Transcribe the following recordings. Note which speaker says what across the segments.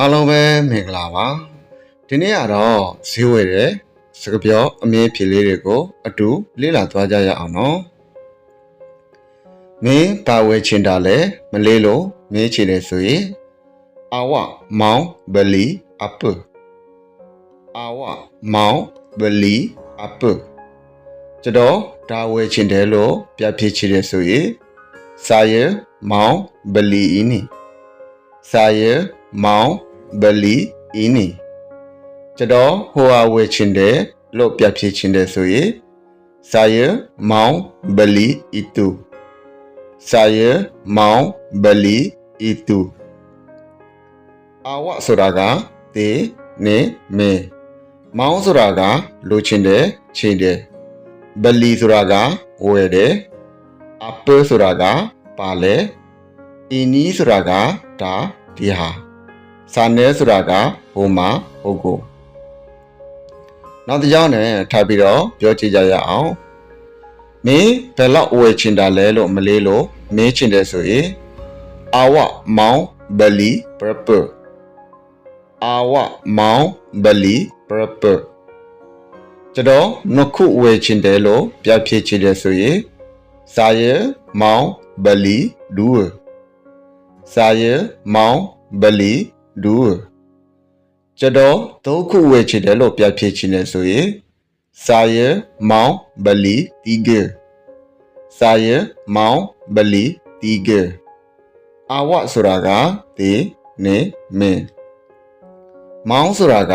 Speaker 1: အားလုံးပဲမင်္ဂလာပါဒီနေ့ကတော့ဈေးဝယ်တဲ့စကားပြောအမြင်ဖြေလေးတွေကို အတူလေ့လာသွားကြရအောင်နော်မင်းပါဝယ်ချင်တာလဲမလေးလို့မေးချင်တယ်ဆိုရင်အာဝမောင်ဘလီအပအာဝမောင်ဘလီအပကျွန်တော်ဒါဝယ်ချင်တယ်လို့ပြပြချင်တယ်ဆိုရင်စာရမောင်ဘလီအင်းနီစာရမောင် ဘလီအင်းနီကျွန်တော်ဟိုဟာဝယ်ချင်တယ်လို့ပြပြချင်တယ်ဆိုရင်စာရမောင်ဘလီအီတူစာရမောင်ဘလီအီတူအာဝဆိုတာကတေနေမေမောင်ဆိုတာကလိုချင်တယ်ချင်တယ်ဘလီဆိုတာကဝယ်တယ်အပဆိုတာကပါလေအင်းနီဆိုတာကဒါဒီဟာ စာနဲဆိုတာကဟိုမှာဟိုကိုနောက်တစ်ကြောင်းနဲ့ထားပြီးတော့ပြောကြည့်ကြရအောင်မင်းဘယ်လောက်ဝယ်ချင်တာလဲလို့မလေးလို့မင်းချင်တယ်ဆိုရင်အာဝမောင်ဘလီပရပအာဝမောင်ဘလီပရပကျွန်တော်နှစ်ခုဝယ်ချင်တယ်လို့ပြပြချင်တယ်ဆိုရင်စာရမောင်ဘလီဒူစာရမောင်ဘလီ ဒူကျွန်တော်သုံးခုဝယ်ချင်တယ်လို့ပြပြချင်တယ်ဆိုရင်စာရမောင်ဘလီတီဂစာရမောင်ဘလီတီဂအာဝဆိုတာကတေနေမင်းမောင်ဆိုတာက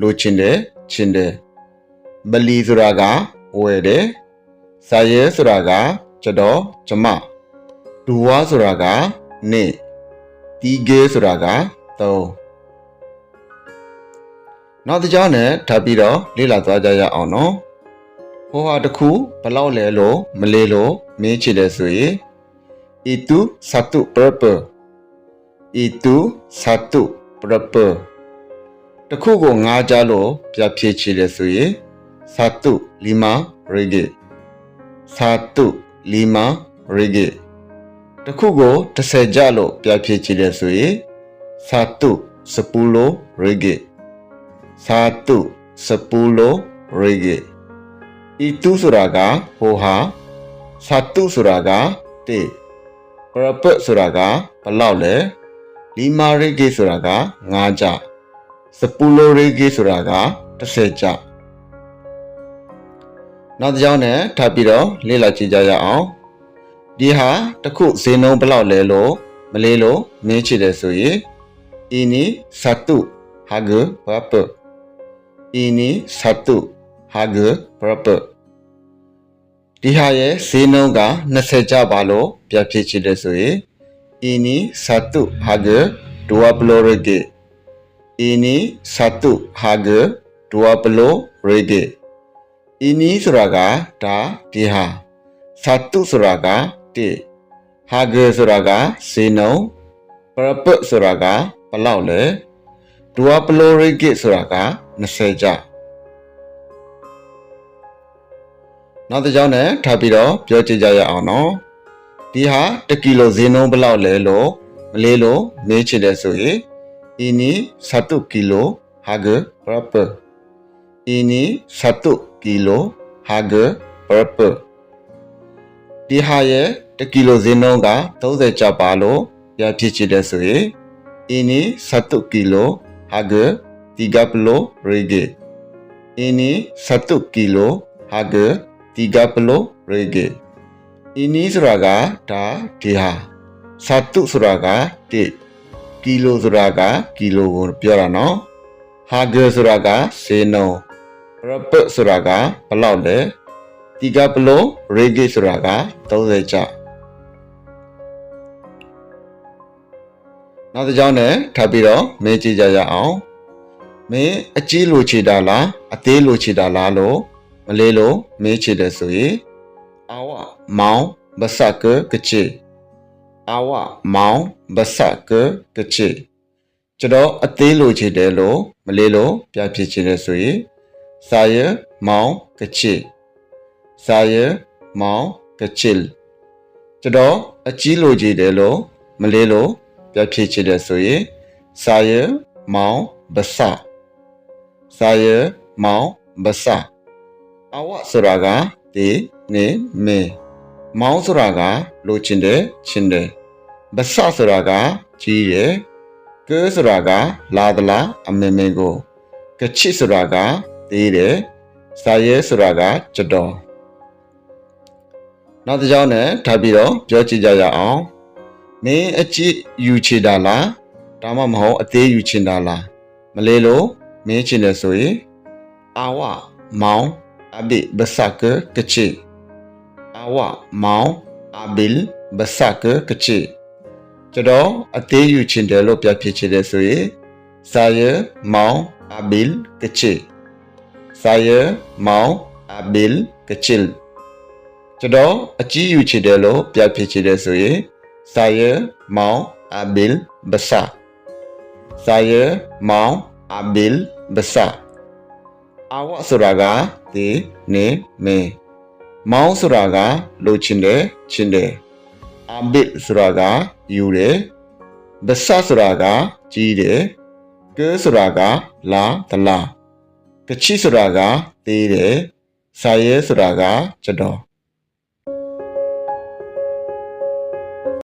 Speaker 1: လိုချင်တယ်ချင်တယ်ဘလီဆိုတာကဝယ်တယ်စာရဲဆိုတာကကျွန်တော်ကျမဒူဝါဆိုတာကနေတီဂဲဆိုတာက 3နောက်တစ်ကြောင်းနဲ့ထပ်ပြီးတော့လေ့လာသွားကြရအောင်နော်ဟိုဟာတစ်ခုဘလောက်လဲလို့မလေးလို့မင်းချစ်တယ်ဆိုရင် itu satu berapa itu satu berapa တခုကိုငါးကြားလို့ပြဖြည့်ချတယ်ဆိုရင်1 5 ringgit 1 5 ringgit တခုကို30ကြလို့ပြဖြည့်ချတယ်ဆိုရင် 1 10 ringgit 1 10 ringgit ဤတူဆိုတာကဟိုဟာ1ဆိုတာက1ပရပတ်ဆိုတာကဘလောက်လဲလီမာရိဂေဆိုတာက9ကြစပူလိုရိဂေဆိုတာက30ကြနောက်တစ်ကြောင်းနဲ့ထပ်ပြီးတော့လေ့လာကြည့်ကြရအောင်ဒီဟာတစ်ခုဈေးနှုန်းဘလောက်လဲလို့မလေးလို့မင်းချစ်တယ်ဆိုရင် ini satu harga berapa ini satu harga berapa ဒီဟာရဲ့ဈေးနှုန်းက20ကျပါလို့ပြပြချင်တယ်ဆိုရင် ini satu harga 20 ringgit ini satu harga 20 ringgit ini ဆိုတာကဒါဒီဟာ satu ဆိုတာက1 harga ဆိုတာကဈေးနှုန်းပရပတ်ဆိုတာက ဘယ်လောက်လဲ20 ringgit ဆိုတာက20ကျနောက်တစ်ကြောင်းနဲ့ထပ်ပြီးတော့ပြောကြည့်ကြရအောင်နော်ဒီဟာ1ကီလိုဈေးနှုန်းဘယ်လောက်လဲလို့မလေးလို့မေးချင်တယ်ဆိုရင် ini 1 kilo harga berapa ini 1 kilo harga berapa ဒီဟာရဲ့1ကီလိုဈေးနှုန်းက30ကျပ်ပါလို့ပြဖြစ်ချင်တယ်ဆိုရင် ini 1 kilo harga 30 ringgit ini 1 kilo harga 30 ringgit ini ဆိုတာကဒါဒီဟာစတုဆိုတာက1ကီလိုဆိုတာကကီလိုကိုပြောတာ နောက်တစ်ကြောင်းနဲ့ထပ်ပြီးတော့မင်းကြည့်ကြရအောင်မင်းအကြီးလိုချီတာလားအသေးလိုချီတာလားလို့မလေးလို့မင်းချီတယ်ဆိုရင်အာဝမောင်ဘဆကကချေအာဝမောင်ဘဆကကချေကျွန်တော်အသေးလိုချီတယ်လို့မလေးလို့ပြဖြစ်ချင်တယ်ဆိုရင်စာရမောင်ကချေစာရမောင်ကချေကျွန်တော်အကြီးလိုချီတယ်လို့မလေးလို့ ပြဖြစ်ချင်တယ်ဆိုရင်စာရမောင်ဘဆစာရမောင်ဘဆအဝဆိုတာကတေနေမေမောင်ဆိုတာကလိုချင်တယ်ချင်တယ်ဘဆဆိုတာကကြီးတယ်ကဲဆိုတာကလာသလားအမေမေကိုကချစ်ဆိုတာကသေးတယ်စာရဲဆိုတာကကြတော်နောက်တစ်ကြောင်းနဲ့ထပ်ပြီးတော့ပြောကြည့်ကြရအောင် မင်းအကြည့်ယူချတာလားဒါမှမဟုတ်အသေးယူချင်တာလားမလေးလို့မင်းချင်တယ်ဆိုရင်အာဝမောင်အဘိဘဆကကချီအာဝမောင်အဘိလဘဆကကချီကျွန်တော်အသေးယူချင်တယ်လို့ပြဖြစ်ချင်တယ်ဆိုရင်စာရမောင်အဘိလကချီ saya mau ambil kecil ကျွန်တော်အကြီးယူချင်တယ်လို့ပြဖြစ်ချင်တယ်ဆိုရင် saya mau ambil besar saya mau ambil besar အဝဆိုတာကဒီနေမေမောင်းဆိုတာကလိုချင်တယ်ချင်တယ် ambil ဆိုတာကယူတယ် besar ဆိုတာကကြီးတယ် que ဆိုတာကလာသ